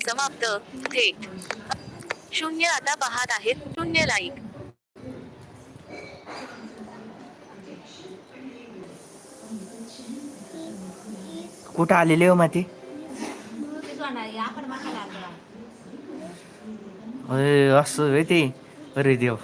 समाप्त. थेट शून्य आता पाहत आहेत. शून्य लाईक कुठं आलेले हो माती? अरे असं ते. अरे देव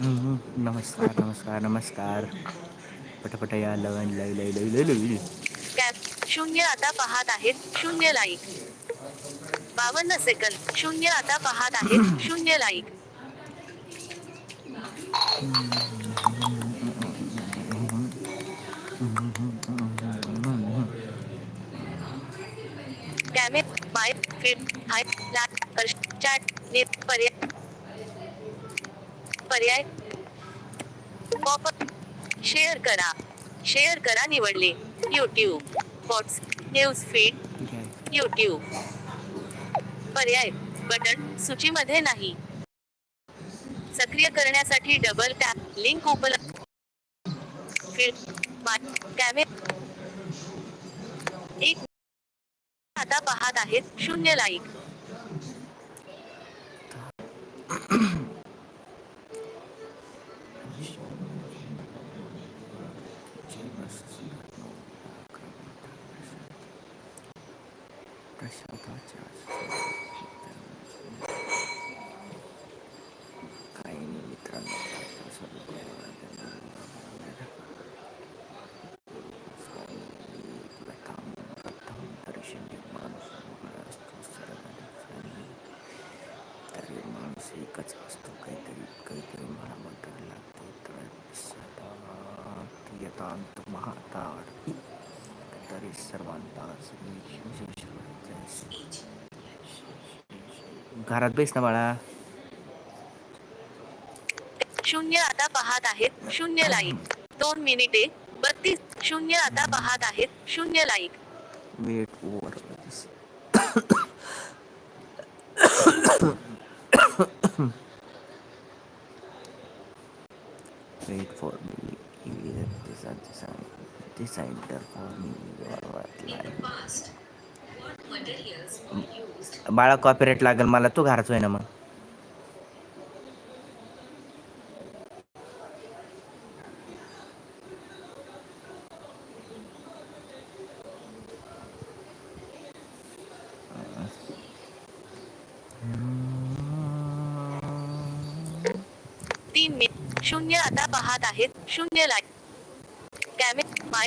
हम्म, नमस्कार नमस्कार. पटापट या लवण लय लय लय लय कॅप शून्य आता पाहत आहेत शून्य लाईक बावन्न सेकंद शून्य आता पाहत आहेत शून्य लाईक कॅमे माय फिट हाय हर्ष चॅट पर्याय पर्याय शेअर करा शेअर करा निवडले YouTube WhatsApp news feed YouTube पर्याय बटन सूचीमध्ये नाही सक्रिय करण्यासाठी डबल टॅप लिंक उपलब्ध एक आता पाहत आहेत शून्य लाईक काही नाही मित्रांनो तरी माणूस एकच असतो काहीतरी काहीतरी मला म्हणायला लागते तर सदा यतांत महाताड तरी सर्वांतास घरात बेस ना बाळा. शून्य आता पाहत आहेत शून्य लाईक. दोन मिनिटे बत्तीस शून्य आता पाहत आहेत शून्य लाईक. वेट. Life. बाळा कॉपीराईट लागेल मला तू घराच आहे ना मग तीन मिनिट शून्य आता पाहत आहेत शून्य लाईक कॅमे माय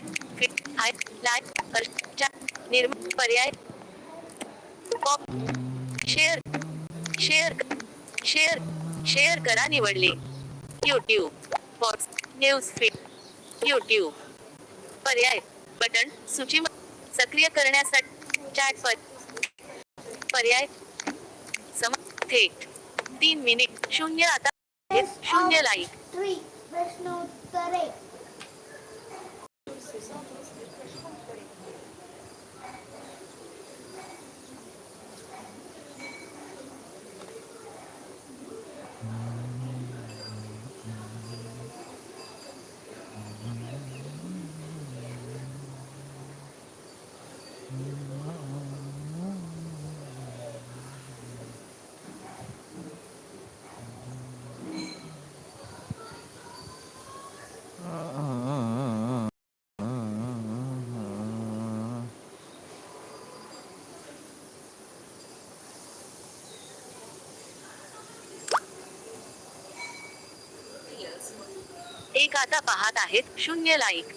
पर्याय हाय लाईक हर्ष निर्म पर्याय pop share share share share करा निवडले YouTube WhatsApp news feed YouTube पर्याय बटन सूची सक्रिय करण्यासाठी चॅट पर पर्याय सम थेट तीन मिनिट शून्य आता शून्य लाईक Three प्रश्नोत्तरे एक आता पाहत आहेत शून्य लाईक.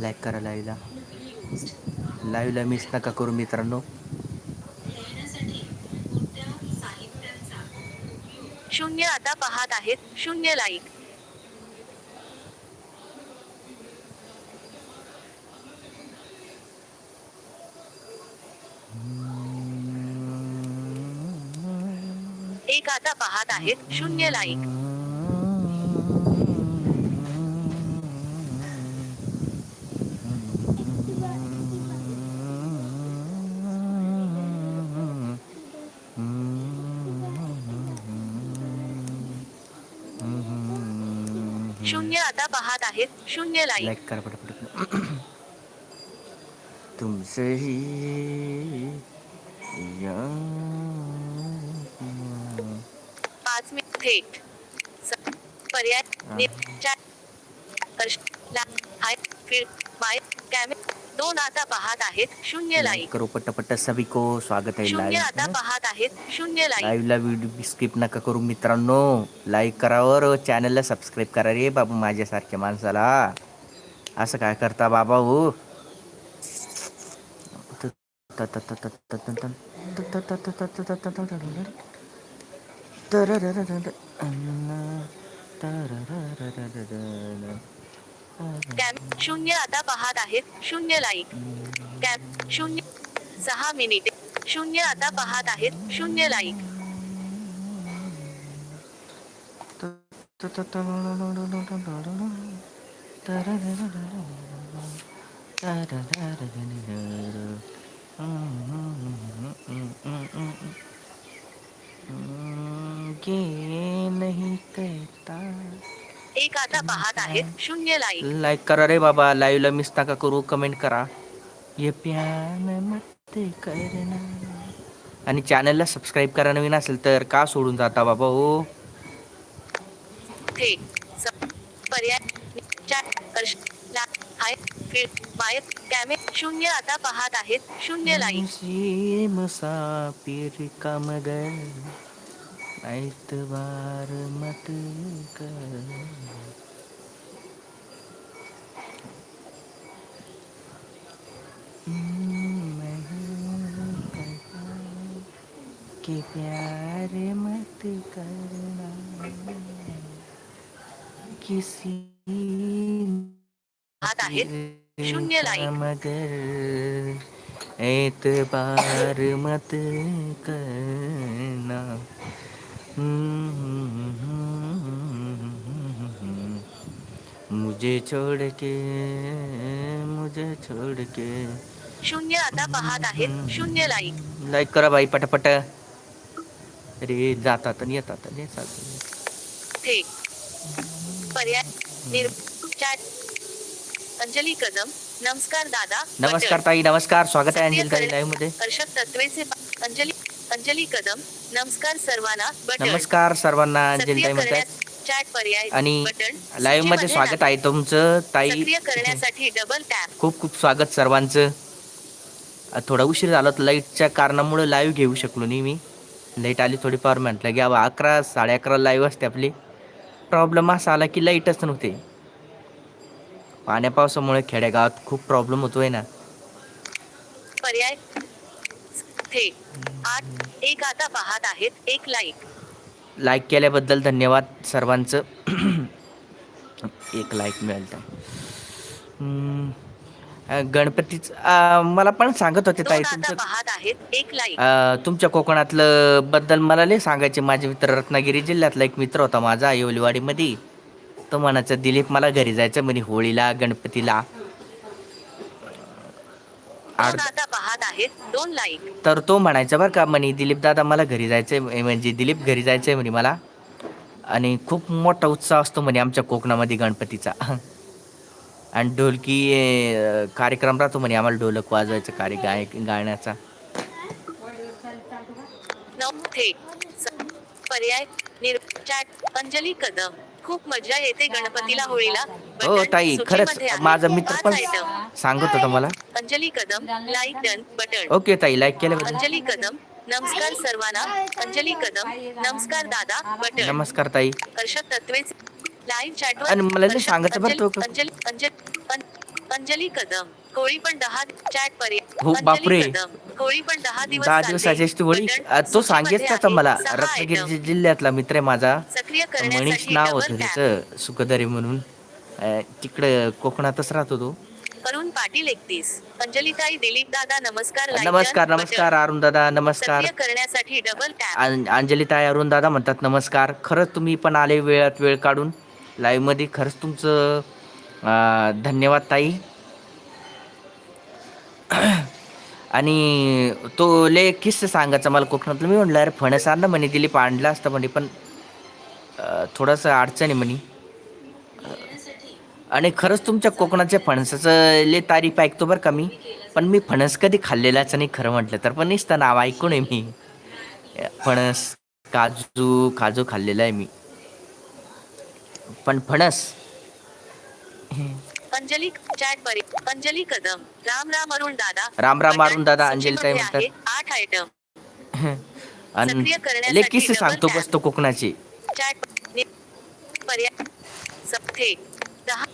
लाईक करा लाईव्हला लाईव्हला मिस नका करू मित्रांनो. शून्य आता पाहत आहेत शून्य लाईक. नागरिक आता पाहत आहेत शून्य लाईक. शून्य आता पाहत आहेत शून्य लाईक. लाईक तुमचंही थेट पर्याय दोन आता पाहत आहेत शून्य लाईक. करो पटापट सभी को स्वागत आहे शून्य आता पाहत आहेत शून्य लाईक. लाईव्हला व्हिडिओ स्किप नका करू मित्रांनो. लाईक करावर चॅनलला सबस्क्राईब करा रे बाबू माझ्यासारख्या माणसाला. असं काय करता बाबा हो? कॅम शून्य आता पाहत आहेत. शून्य लाईक कॅम शून्य सहा मिनिटे. शून्य आता पाहत आहेत. शून्य लाईक ये नहीं कहता। एक आता पाहत आहेत शून्य लाईक लाईक करा रे बाबा लाईव्हला मिस नका करू कमेंट करा. ये प्यान मत करना। आणि चॅनलला सबस्क्राईब करा नवीन असेल तर का सोडून जाता बाबा हो? पर्याय चॅट कर्ष कॅमे शून्य आता पाहत आहेत. शून्य लाईक मुझे मुसाफिर का मगर ऐतबार मत कर। मैं प्यार मत करना किसी पाहत आहेत. शून्य लाईक एतबार मत करना. मुझे छोड़ के मुझे छोड़ के. शून्य आता पाहत आहेत. शून्य लाईक लाईक करा बाई पटापट. अरे जातात आणि येतात आणि पर्याय निर चॅट अंजली कदम नमस्कार दादा नमस्कार. ताई नमस्कार स्वागत आहे अंजली ताई करण्या- लाईव्हमध्ये. हर्षद तत्वेचे अंजली अंजली कदम नमस्कार सर्वांना बटन. नमस्कार सर्वांना अंजली ताई म्हणतात चॅट पर्याय आणि लाईव्हमध्ये स्वागत. आहे तुमचं. ताई सक्रिय करण्यासाठी डबल टॅप खूप खूप स्वागत सर्वांचं. थोडा उशीर झाला होता लाईटच्या कारणामुळे लाईव्ह घेऊ शकलो नाही मी. लाइट आली थोडीफार म्हटलं की अकरा साडे अकरा लाईव्ह असते आपली. प्रॉब्लेम असा आला की लाईटच नव्हते. पाण्या पावसामुळे खेडेगावात खूप प्रॉब्लेम होतोय ना. पर्याय आठ एक आता पाहत आहेत एक लाईक लाईक केल्याबद्दल धन्यवाद सर्वांचं. एक लाईक मिळालं गणपतीच मला पण सांगत होते ताई तुमचं. पाहत आहेत एक लाईक अ, तुमच्या कोकणातलं बद्दल मला लय सांगायचे. माझे मित्र रत्नागिरी जिल्ह्यातला एक मित्र होता माझा येवलीवाडीमध्ये तो म्हणायचं दिलीप मला घरी जायचं म्हणे होळीला गणपतीला. तर तो म्हणायचा बरं का म्हणे दिलीप दादा मला घरी जायचंय म्हणजे दिलीप घरी जायचंय म्हणे मला. आणि खूप मोठा उत्साह असतो म्हणे आमच्या कोकणामध्ये गणपतीचा. आणि ढोलकी कार्यक्रम राहतो म्हणे आम्हाला ढोलक वाजवायचं कार्य गाय गाण्याचा. पर्याय अंजली कदम. खूप मजा येते गणपतीला होळीला. हो ताई खरंच. माझा मित्र पण. सांगत होता मला. Anjali Kadam like done button okay ताई लाईक केल्याबद्दल. अंजली कदम नमस्कार सर्वांना. अंजली कदम नमस्कार दादा बटन नमस्कार ताई. हर्षद तत्वेच लाईव्ह चॅट आणि मला नाही सांगायचं बरं तो- अंजली अंजली कदम. होळी पण दहा चॅट पर्याय हो, बापरे. होळी पण दहा दिवस दहा. दिवसाची असते होळी तो होता आहे. मला रत्नागिरी जिल्ह्यातला मित्र आहे माझा. मनीष नाव होतं त्याचं सुखदरी म्हणून. तिकडं कोकणातच राहतो तो. अरुण पाटील एकतीस अंजलीताई दिलीप दादा नमस्कार नमस्कार नमस्कार. अरुण दादा नमस्कार. करण्यासाठी डबल अरुण दादा म्हणतात नमस्कार. खरंच तुम्ही पण आले वेळात वेळ काढून. लाईव्हमध्ये खरंच तुमचं धन्यवाद ताई. आणि तो लय किस्से सांगायचा मला कोकणातलं. मी म्हणलं अरे फणस आणलं म्हणे दिलीप आणलं असतं म्हणे पण थोडंसं अडचण आहे म्हणे. आणि खरंच तुमच्या कोकणाच्या फणसाचं लय तारीफ ऐकतो बरं का मी. पण मी फणस कधी खाल्लेलाच नाही खरं म्हटलं तर पण निसतं नाव ऐकून आहे मी. फणस काजू काजू खाल्लेला आहे मी. पण फणस अंजली चॅट परी अंजली कदम राम राम अरुण दादा राम राम अरुण दादा, अंजली सूचीमध्ये म्हणतात. आठ आयटम सक्रिय करण्यासाठी किस्से सांगतो. बसतो कोकणाचे. चॅट नि- पर्याय दहा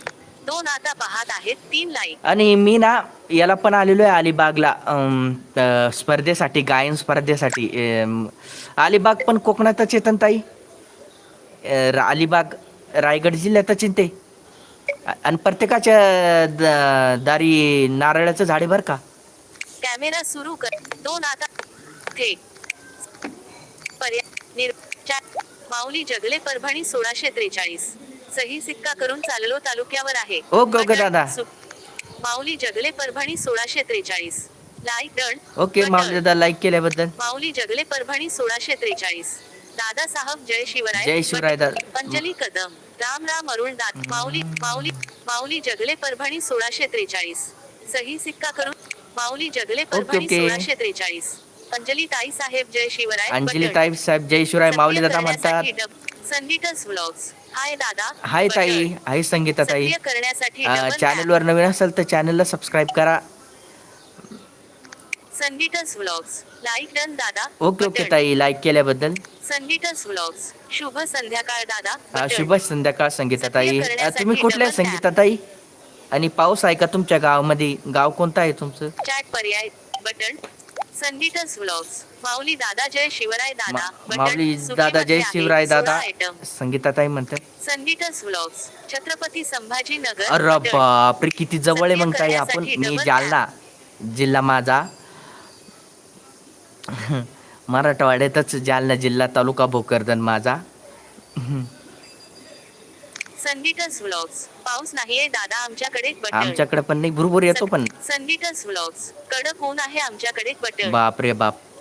दोन आता पाहत आहेत तीन लाईक आणि मी ना याला पण आलेलो आहे अलिबागला अम, अ, स्पर्धेसाठी गायन स्पर्धेसाठी. अम, अलिबाग पण कोकणातच येतं ना ताई. अ, रा- अलिबाग रायगड जिल्ह्यातच ते. अ- आणि प्रत्येकाच्या द- दारी नारळाचं झाडे बरं का? कॅमेरा सुरू कर. दोन आता निर चॅट माऊली जगले परभणी सोळाशे त्रेचाळीस. सही सिक्का करून चाललो तालुक्यावर आहे. ओके, ओके, बटन दादा. सु- माऊली जगले परभणी सोळाशे त्रेचाळीस. Like done okay button. Mauli दादा लाईक केल्याबद्दल. माऊली जगले परभणी सोळाशे त्रेचाळीस. दादा साहब जय शिवराय. जय शिवराय. दादा. अंजली कदम. राम राम अरुण दात माऊली माऊली माऊली जगले परभणी सोळाशे त्रेचाळीस. सही सिक्का करून माऊली जगले परभणी. सोळाशे त्रेचाळीस. अंजली ताई साहेब जय शिवराय. अंजली. ताई साहेब जय शिवराय. माऊली दादा म्हणतात. संगीतच व्लॉग्स हाय दादा हाय. ताई. हाय संगीता ताई. करण्यासाठी डबल टॅप. चॅनलवर नवीन असेल तर चॅनलला सबस्क्राईब करा. संगीतच व्लॉग्स लाईक डन दादा. Okay okay. ताई लाईक केल्याबद्दल. संगीतच व्लॉग्स शुभ संध्याकाळ दादा. शुभ संध्याकाळ संगीता ताई. सक्रिय अ, करण्यासाठी तुम्ही कुठल्या डबल टॅप. संगीता ताई? आणि पाऊस आहे का तुमच्या गावामध्ये? गाव कोणतं आहे तुमचं? चॅट पर्याय बटन संगीतच व्लॉग्स माऊली दादा जय शिवराय दादा. माऊली दादा जय शिवराय 16 दादा. आयटम. संगीता ताई म्हणतात. संगीतच व्लॉग्स छत्रपती संभाजी नगर अरे. बापरे किती जवळ आहे मग ताई आपण. मी जालना जिल्हा माझा. मराठवाड्यातच जालना जिल्हा तालुका भोकरदन माझा. संगीतच व्लॉग्स पाऊस नाहीये दादा आमच्याकडे आमच्याकडे पण नाही भुरभुर येतो पण. संगीतच व्लॉग्स कडक ऊन आहे आमच्याकडे बटन बाप.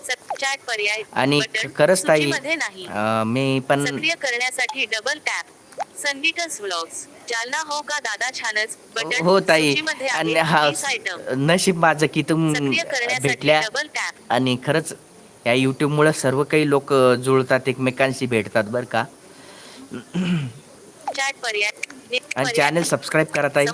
स- चॅट पर्याय आणि. खरंच ताई नाही. मी पण सक्रिय करण्यासाठी डबल टॅप संगीतच व्लॉग्स जालना हो का दादा छानच बटन हो ताई. सूचीमध्ये आहे आणि हा 30 आयटम नशीब माझं की तुम सक्रिय करण्यासाठी भेटल्या डबल टॅप आणि खरंच या यूट्यूबमुळे सर्व काही लोक जुळतात एकमेकांशी भेटतात बरं का? चॅट पर्याय नि- आणि पर्याय. चॅनल सबस्क्राईब करा ताई.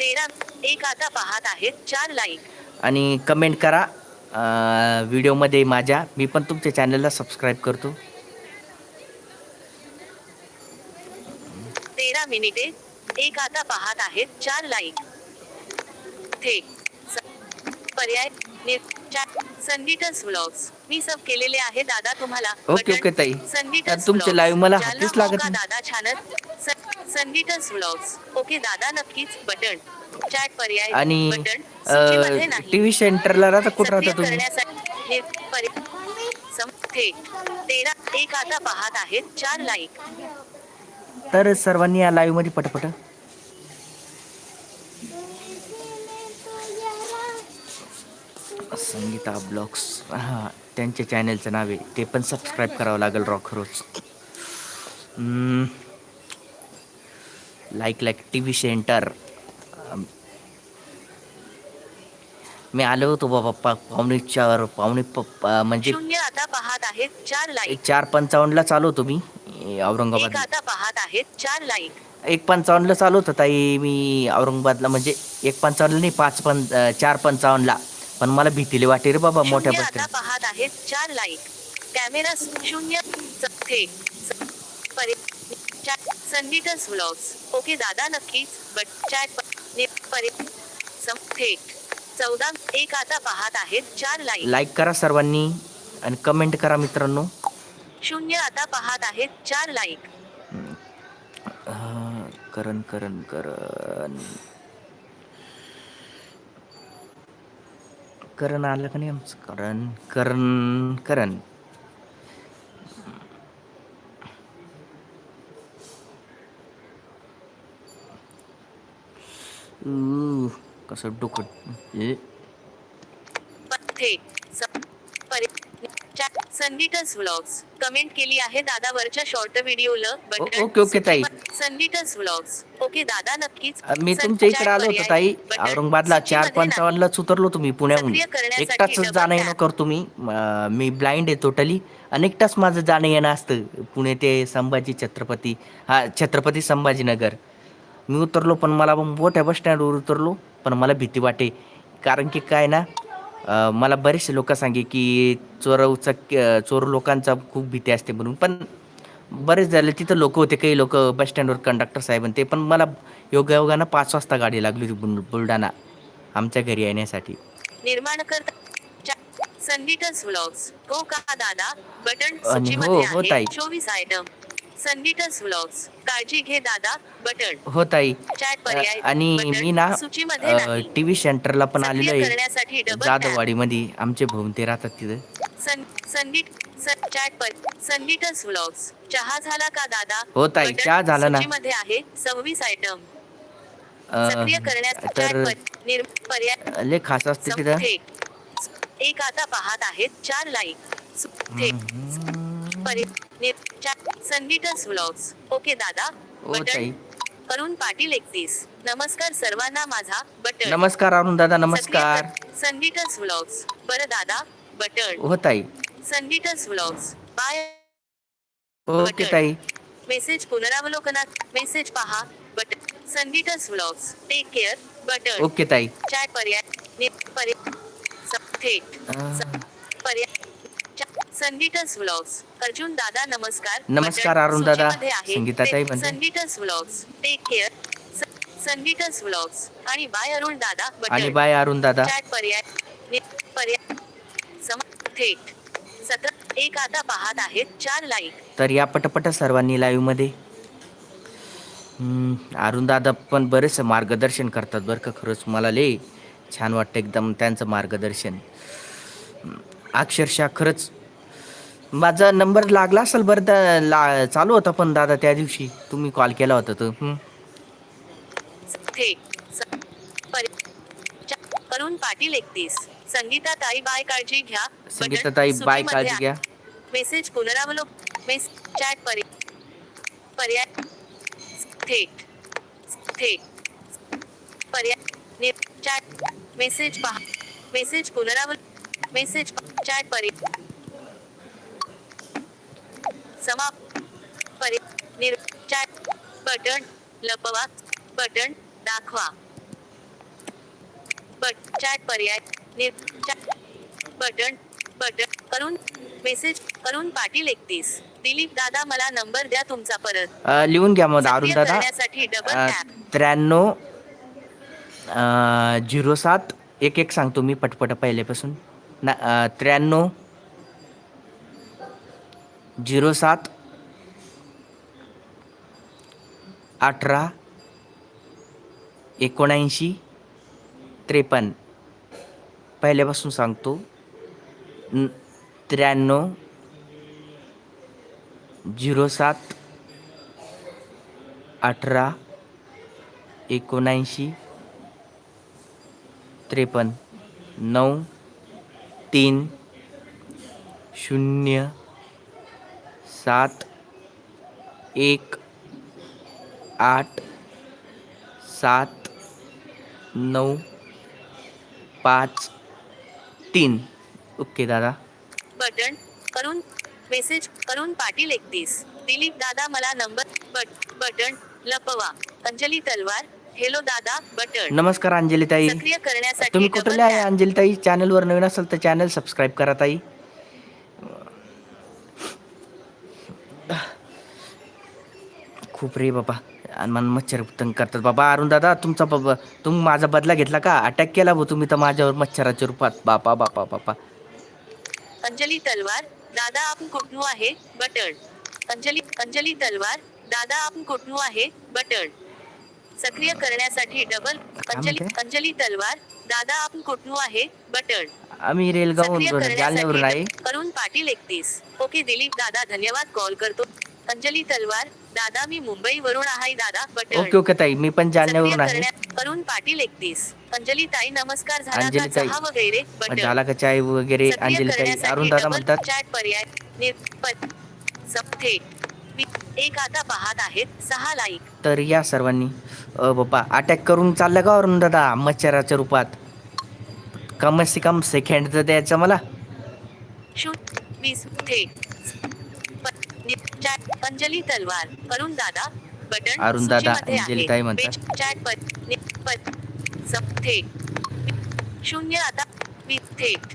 तेरा एक आता पाहत आहेत चार लाईक आणि कमेंट करा अं, व्हिडिओमध्ये माझ्या मी पण तुमच्या चॅनलला सबस्क्राईब करतो. तेरा मिनिटे एक आता पाहत आहेत चार लाईक स- पर्याय संगीतच व्लॉग्स मी सब केलेले आहे. दादा तुम्हाला ओके. ओके, ताई. संगीतच तुमचे live मला हातीच लागत. दादा छानच संगीतच व्लॉग्स ओके दादा नक्कीच बटन. चॅट पर्याय आणि बटन. सूचीमध्ये नाही. टी व्ही सेंटरला राहता कुठं राहता तुम्ही? तेरा एक आता पाहत आहेत चार लाईक तर सर्वांनी या लाईव्हमध्ये पटपट. संगीता ब्लॉग्स. हां त्यांच्या चॅनलचं नाव आहे. ते पण सबस्क्राईब करावं लागेल रॉक रोज. Like like T V centre मी आलो होतो बाबा पा पावणे चार पावणे प- पा- म्हणजे चार पंचावन्नला चालू होतो मी. एक औरंगाबाद आता पाहत आहेत चार लाईक एक पंचावन्नला चालू होतं ताई मी औरंगाबादला म्हणजे एक पंचावन्नला नाही पाच पं अं, चार पंचावन्नला. पण मला भीतीले वाटे रे बाबा मोठ्या शून्य आता बसतील पाहत आहेत चार लाईक कॅमेरा शून्य स- थेट स- परि- चॅट संगीतच व्लॉग्स ओके दादा नक्कीच. बट चॅट नि- परि- सम- थेट चौदा एक आता पाहत आहेत चार लाईक लाईक करा सर्वांनी आणि कमेंट करा मित्रांनो. शून्य आता पाहत आहेत चार लाईक करण करण करण. करण आलं का नाही आमचं? करण करण करण. कसं डोकं चॅट संगीतच व्लॉग्स कमेंट केली आहे दादा वरच्या शॉर्ट व्हिडिओला ओ- ओके, ओके, ताई. संगीतच व्लॉग्स ओके दादा नक्कीच मी तुमच्या इकडे आलो होतो. ताई. औरंगाबादला चार. पंचावन्नलाच उतरलो तुम्ही पुण्याहून एकटाच जाणं येणं. करतो मी मी ब्लाइंड आहे टोटली आणि एकटाच माझं जाणं येणं असतं पुणे ते संभाजी छत्रपती हा छत्रपती संभाजीनगर मी उतरलो पण मला मोठ्या बस स्टँडवर उतरलो पण मला भीती वाटे कारण की काय ना मला बरेचसे लोक सांगे की चोरवचा चोर लोकांचा खूप भीती असते म्हणून. पण बरेच झाले तिथं लोक होते काही लोक बस स्टँडवर कंडक्टर साहेब ते. पण मला योगायोगानं पाच वाजता गाडी लागली होती बुल बुलढाणा आमच्या घरी येण्यासाठी. निर्माण करता संगीतच व्लॉग्स हो का दादा? बटन हो, हो आहे. ताई. चोवीस आयटम संगीतच व्लॉग्स काळजी घे दादा बटन हो ताई. चॅट पर्याय आणि. मी ना सूचीमध्ये नाही. टी व्ही सेंटरला पण आलेलो आहे. करण्यासाठी डबल जाधववाडीमध्ये आमचे भाऊन ते राहतात तिथं. संगीत चॅट पर संगीतच व्लॉग्स चहा झाला का दादा? हो ताई, चहा झाला ना. सूचीमध्ये आहे. सव्वीस आयटम सक्रिय करण्यास तर पर्याय लय खास असते तिथं. एक आता पाहत आहेत चार लाईक सु- थेट परि- निर- चॅट संगीतच व्लॉग्स ओके दादा. हो ताई. पाटील एकतीस नमस्कार सर्वांना माझा बटन. नमस्कार अरुण दादा नमस्कार. संगीतच व्लॉग्स बरं दादा बटन. हो ताई. संगीतच व्लॉग्स बाय ओके ताई. मेसेज पुनरावलोकनात. मेसेज पहा. बटन. संगीतच vlogs take care button. Okay ताई. चॅट पर्याय. पर्याय. स- थेट अं, पर्याय चा- संगीतच व्लॉग्स अर्जुन दादा नमस्कार. नमस्कार, अरुण दादा. सूचीमध्ये आहे. संगीताताई ते- म्हणते. संगीतच व्लॉग्स टेक केअर स- संगीतच व्लॉग्स आणि बाय अरुण दादा आणि बाय अरुण दादा. चॅट पर्याय पर्याय सम थेट. सतरा एक आता पाहत आहेत. चार लाईक तर या पटपट सर्वांनी लाईव्हमध्ये अरुण दादा पण बरेच मार्गदर्शन करतात बरं का खरंच मला लय छान वाटतं एकदम त्यांचं मार्गदर्शन. अक्षरशः खरंच माझा नंबर लागला असेल बरं त्या ला चालू होता पण दादा त्या दिवशी तुम्ही कॉल केला होता तर चा- अरुण पाटील एकतीस संगीता ताई बाय काळजी घ्या बटन संगीताताई बाय सूचीमध्ये काळजी. घ्या मेसेज पुनरावलोक मेस चॅट पर्याय पर्याय थेट थेट पर्याय नि- चॅट मेसेज पहा मेसेज पुनरावल मेसेज प- चॅट पर्याय समाप पर्याय निर चॅट बटन लपवा. बटन दाखवा. बट चॅट पर्याय निर चॅट बटन करून मेसेज करून पाटील एकतीस. दिलीप दादा मला नंबर द्या तुमचा परत. लिहून घ्या मग अरुण दादा. त्र्याण्णव झिरो सात एक एक सांगतो मी पटपट पहिल्यापासून ना त्र्याण्णव झिरो सात अठरा एकोणऐंशी त्रेपन्न. पहिल्यापासून सांगतो न- त्र्याण्णव झिरो सात अठरा एकोणऐंशी त्रेपन्न. नऊ तीन शून्य सात एक आठ सात नऊ पाच तीन. ओके दादा. बटन करून मेसेज करून पाटील एकतीस. दिलीप दादा मला नंबर बट बटन लपवा. अंजली तलवार हेलो दादा बटन. नमस्कार अंजली ताई. सक्रिय करण्यासाठी तुम्ही कुठले आहे. अंजली ताई? चॅनलवर नवीन असेल तर चॅनल सबस्क्राईब करा ताई. खूप रे बाबा. मन मच्छर तंग करतात. बाबा अरुण दादा तुमचा बाबा तुम्ही माझा बदला घेतला का? अटॅक केला भाऊ तुम्ही तर माझ्यावर मच्छराच्या रूपात. बापा बापा बापा. अंजली तलवार दादा आपण कुठनू आहे? बटन अंजली अंजली तलवार दादा आपण कुठनू आहे? बटन सक्रिय करण्यासाठी डबल अंजली? अंजली तलवार दादा आपण कुठनू आहे? बटन आम्ही सक्रिय जालन्यावरून आहे. अरुण पाटील एकतीस. ओके दिलीप दादा धन्यवाद. कॉल करतो. अंजली तलवार दादा मी मुंबईवरून आहे दादा बटन. ओके ओके ताई. मी पण जालन्यावरून आहे. अरुण पाटील एकतीस. अंजली ताई नमस्कार. झाला अंजली का ताई. चहा वगैरे? बटन. झाला का चाय वगैरे? सक्रिय अंजली ताई करण्यासाठी अरुण दादा म्हणतात. चॅट पर्याय निर- प- सप- थेट वि- एक आता पाहत आहेत. सहा लाईक तर या सर्वांनी अ बाबा अटॅक करून चाललं का वरून दादा? मच्छराच्या रूपात. कम से कम सेकंड तर द्यायचं मला. शून्य वीस थेट चॅट अंजली तलवार अरुण दादा बटन अरुण दादा, अंजली. ताई म्हणतात. चॅट सम थेट शून्य आता थेट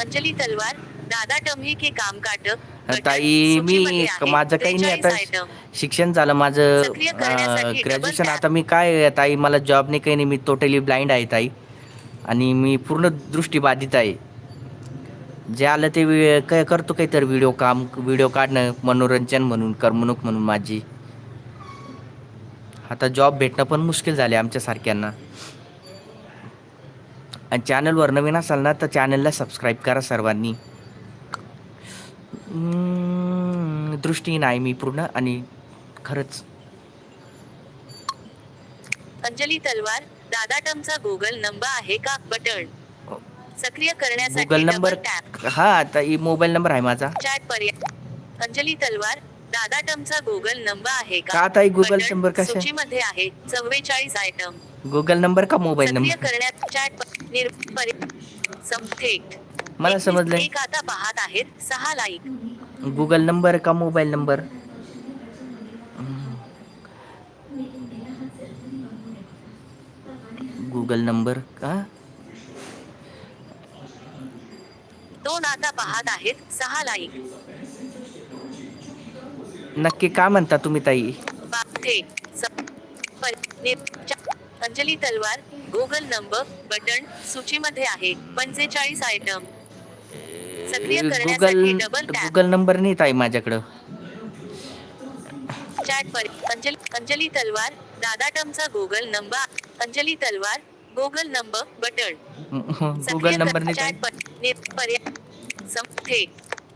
अंजली तलवार दादा टम्ही के काम काट ताई मी. माझं काही नाही 43 आता. शिक्षण झालं माझं ग्रॅज्युएशन आता मी काय ताई मला जॉब नाही काही नाही मी टोटली ब्लाइंड आहे ताई आणि मी पूर्ण दृष्टीबाधित आहे जे आलं ते वि काय करतो काहीतरी व्हिडिओ काम व्हिडिओ काढणं मनोरंजन म्हणून करमणूक म्हणून माझी. आता जॉब भेटणं पण मुश्किल झाले आमच्यासारख्यांना आणि चॅनलवर नवीन असाल ना तर चॅनलला सबस्क्राईब करा सर्वांनी. हम्म, दृष्टीहीन आहे मी पूर्ण आणि खरंच. अंजली तलवार दादा टमचा गुगल नंबर आहे का? बटन. सक्रिय करण्यासाठी गुगल नंबर हा आता मोबाईल नंबर आहे माझा. चॅट पर्याय. अंजली तलवार दादा टमचा गुगल नंबर आहे का? Google बटन नंबर कशा? सूचीमध्ये आहे. चव्वेचाळीस आयटम गुगल नंबर का मोबाईल सक्रिय नंबर करण्यात चॅट प- निर पर्याय. सम थेट मला समजलंय. एक आता पाहत आहेत. सहा लाईक गुगल नंबर का मोबाईल नंबर गुगल नंबर का? दोन आता पाहत आहेत. सहा लाईक नक्की काय म्हणता तुम्ही ताई? Anjali Talwar Google number button सूचीमध्ये आहे. पंचेचाळीस आयटम सक्रिय गुगल करण्यासाठी डबल टॅप गुगल नंबर नाही ताई माझ्याकडं. चॅट पर अंजली अंजली तलवार दादा टमचा Google number Anjali Talwar Google number button Google number नाही चॅट पर- नि- पर्याय सम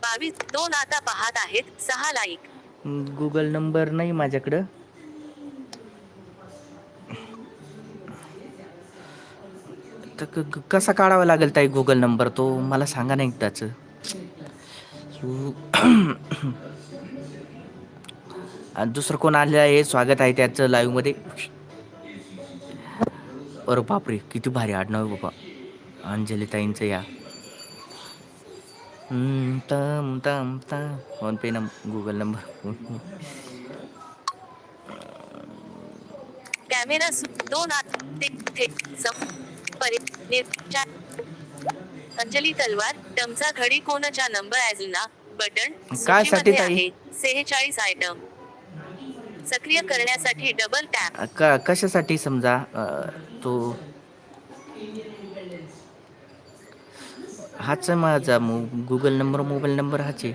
बावीस दोन आता पाहत आहेत सहा लाईक गुगल नंबर नाही माझ्याकडं. तर क- कसा काढावा लागेल ताई गुगल नंबर तो? मला सांगा नाही त्याचं आणि दुसरं कोण आलेलं आहे? स्वागत आहे त्याचं लाईव्हमध्ये. अरे बापरे किती भारी आडनाव आहे बाबा. अंजली ताईंचं या. तम तम तम PhonePe number Google number camera दोन अंजली तलवार टमचा घडी कोणाच्या नंबर ॲझना बटन काय साठी? आहे सेहेचाळीस आयटम सक्रिय करण्यासाठी डबल टॅप कशासाठी समजा तो हाच आहे माझा मो गुगल नंबर मोबाईल नंबर हाच आहे.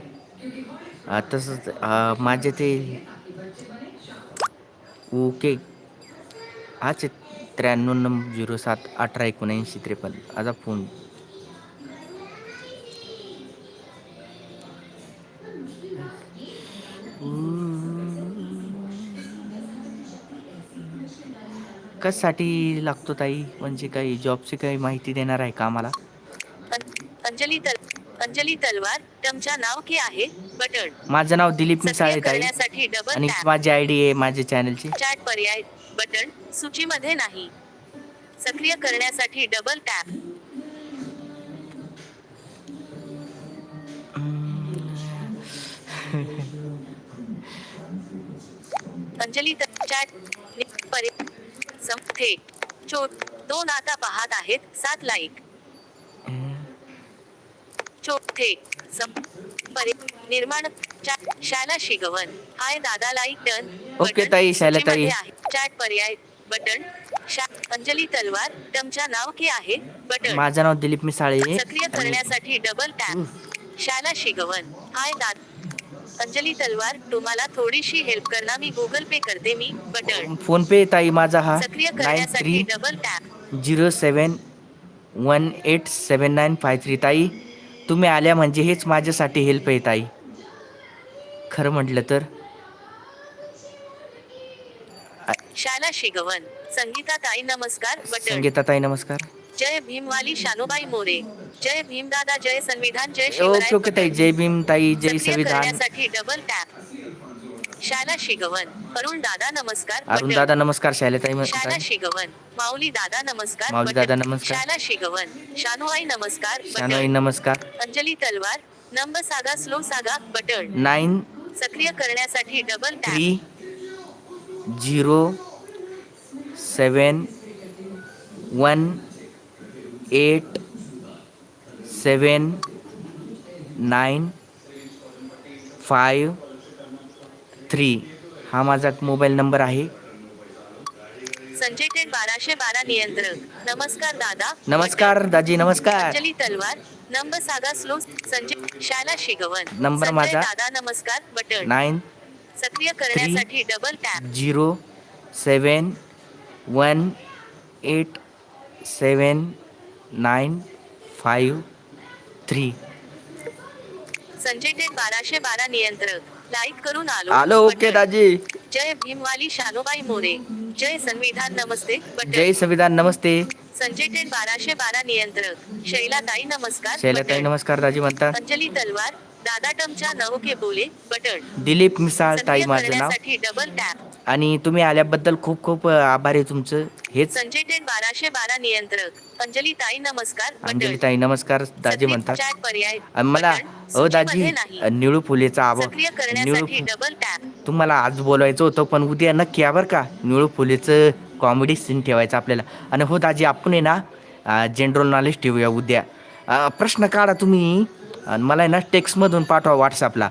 तसंच माझे ते ओके. हाच आहे त्र्याण्णव नंबर झिरो सात अठरा एकोणऐंशी त्रेपन्न. माझा फोन. कशासाठी लागतो ताई? म्हणजे काही जॉबची काही माहिती देणार आहे का आम्हाला? अंजली तल अंजली तलवार टमच्या नाव के आहे? बटन. माझं नाव दिलीप मिसाळे ताई. करण्यासाठी डबल आणि माझी आय डी आहे माझ्या चॅनलची चॅट पर्याय बटन सूचीमध्ये नाही. सक्रिय करण्यासाठी डबल टॅप अंजली चॅट पर्याय थेट चोट दोन आता पाहत आहेत. सात लाईक पर्याय निर्माण शाला शिगवन. हाय दादा लाईक डन ओके ताई, शाला ताई. चॅट पर्याय बटन. अंजली तलवार. टमच्या नाव के आहे? बटन. माझं नाव दिलीप मिसाळे. सक्रिय करण्यासाठी डबल टॅप शाला शिगवन. हाय दाद अंजली तलवार तुम्हाला थोडीशी हेल्प करणार. मी गुगल पे करते मी. बटन. फोन पे ताई माझा हा. सक्रिय करण्यासाठी double tap zero seven one eight seven nine five three ताई. तुम्ही आल्या म्हणजे हेच माझ्यासाठी हेल्प आहे ताई. खरं म्हटलं तर. शाला शिगवन संगीता ताई नमस्कार बटन. संगीता ताई नमस्कार. जय भीमवाली शानुबाई मोरे जय भीमदादा जय संविधान जय ओके शिवराय ओके ताई. जय भीम ताई जय सक्रिय संविधान. करण्यासाठी डबल टॅप शाला शिगवन अरुण दादा नमस्कार अरुण. दादा नमस्कार शैलताई शाला ताई शिगवन माऊली दादा नमस्कार माऊली. दादा नमस्कार. शाला शिगवन शानुआई नमस्कार बटन. नमस्कार अंजली तलवार नंबर सागा स्लो सागा बटन नाईन सक्रिय करण्यासाठी double three zero seven one eight seven nine five three हा माझा मोबाईल नंबर आहे. संजय टेट बाराशे बारा नियंत्रक. नमस्कार दादा. नमस्कार दाजी. नमस्कार. अंजली तलवार. नंबर सागा स्लो संजय शाला शिगवन. नंबर संजय माझा. दादा नमस्कार. बटन. नाईन सक्रिय करण्यासाठी double tap zero seven one eight seven nine five three Sanjay TET बाराशे बारा नियंत्रक. लाईक करून आलो. आलो ओके. दाजी. जय भीमवाली शानुबाई मोरे. जय संविधान नमस्ते. जय संविधान नमस्ते. संजय टेट बाराशे बारा नियंत्रक. शैलाताई नमस्कार. शैलताई. नमस्कार दाजी म्हणतात अंजली तलवार. दादा टमच्या नवके बोले बटन दिलीप मिसाळ ताई माझं नाव. करण्यासाठी डबल टॅप आणि तुम्ही आल्याबद्दल खूप खूप आभार आहे तुमचं. हेच. संजय टेट बाराशे बारा नियंत्रक. अंजली ताई नमस्कार अंजली ताई नमस्कार दाजी म्हणतात. चॅट पर्याय आणि मला. अ दाजी नाही. निळू फुलेचा आभार निळू करण्यासाठी डबल टॅप तुम्हाला आज बोलवायचं होतं पण उद्या नक्की या बरं का? निळू फुलेचं कॉमेडी सीन ठेवायचं आपल्याला. आणि हो दाजी आपण आहे ना जनरल नॉलेज ठेवूया उद्या. अ, प्रश्न काढा तुम्ही. आणि मला ना टेक्स्टमधून पाठवा व्हॉट्सअपला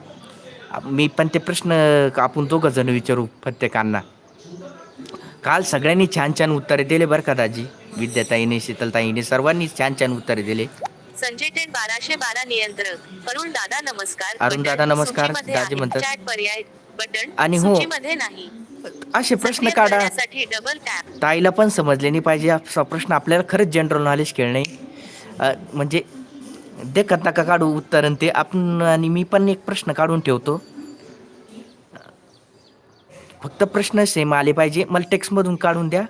मी पण ते प्रश्न आपण दोघं जण विचारू प्रत्येकांना काल सगळ्यांनी छान छान उत्तरे दिले बरं का दाजी विद्याताईने शीतलताईने सर्वांनी छान छान उत्तरे दिले संजय टेट बाराशे बारा नियंत्रक अरुण दादा नमस्कार अरुण. दादा नमस्कार. आहे. म्हणतात. बटन आणि हो. नाही असे प्रश्न काढा ताईला पण समजले नाही पाहिजे हा प्रश्न आपल्याला खरंच जनरल नॉलेज खेळणे म्हणजे देखत नका काढू उत्तर आणि ते आपण आणि मी पण एक प्रश्न काढून ठेवतो. फक्त प्रश्न सेम आले पाहिजे. मला टेक्स्टमधून काढून द्या.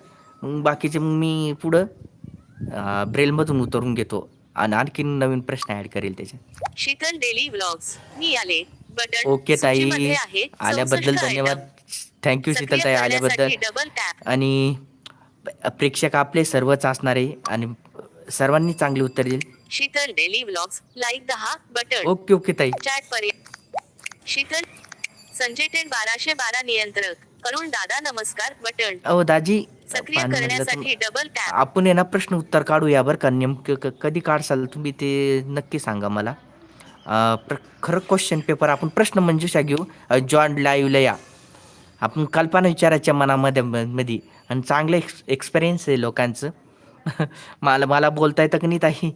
मग बाकीचे मग मी पुढं ब्रेलमधून उतरून घेतो. आणि आणखीन नवीन प्रश्न ॲड करेल त्याच्यात शीतल डेली व्लॉग्स. मी आले. ओके ताई. आल्याबद्दल 64 धन्यवाद. थँक्यू सक्रिय शीतलताई आल्याबद्दल आणि प्रेक्षक आपले सर्वच असणार आणि सर्वांनी चांगले उत्तर देईल शीतल डेली व्लॉग्स लाईक दहा बटन ओके ओके ताई. चॅट पर्याय शीतल संजय टेट बाराशे बारा नियंत्रक. अरुण दादा नमस्कार बटन अहो दाजी. सक्रिय करण्यासाठी डबल टॅप आपण आहे ना प्रश्न उत्तर काढूया बरं का. नेमकं कधी काढसाल तुम्ही ते नक्की सांगा मला. प्र खरं क्वेश्चन पेपर आपण प्रश्न मंजुषा घेऊ. जॉन लाईव्हला या आपण कल्पना विचाराच्या मनामध्ये मध्ये आणि चांगलं एक्स एक्सपिरियन्स आहे लोकांचं. मला मला बोलता येतं की नाही ताई?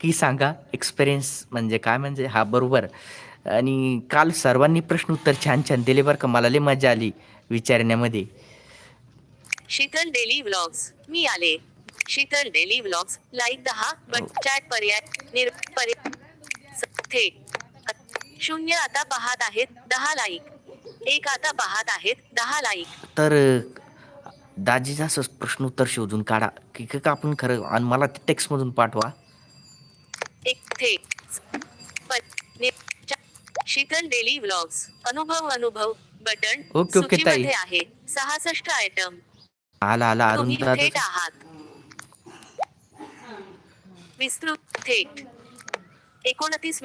की सांगा. एक्सपिरियन्स म्हणजे काय? म्हणजे हा बरोबर. आणि काल सर्वांनी प्रश्न उत्तर छान छान दिले बरं का. मला लई मजा आली विचारण्यामध्ये. Sheetal daily vlogs. मी आले. Sheetal daily vlogs. लाईक दहा बट चॅट पर्याय निर पर्याय शून्य आता पाहत आहेत दहा लाईक. एक आता पाहत आहेत दहा लाईक. तर दाजीचा असं प्रश्न उत्तर शोधून काढा. की की आपण खरं आणि मला टेक्स्टमधून पाठवा. एक थेट प- नि- चा- शीतल डेली व्लॉग्स अनुभव अनुभव बटन ओके, ओके, ताई. सूचीमध्ये आहे. सहासष्ट आयटम आला आला अरुण तुम्ही थेट दादा आहात. विस्तृत थेट एकोणतीस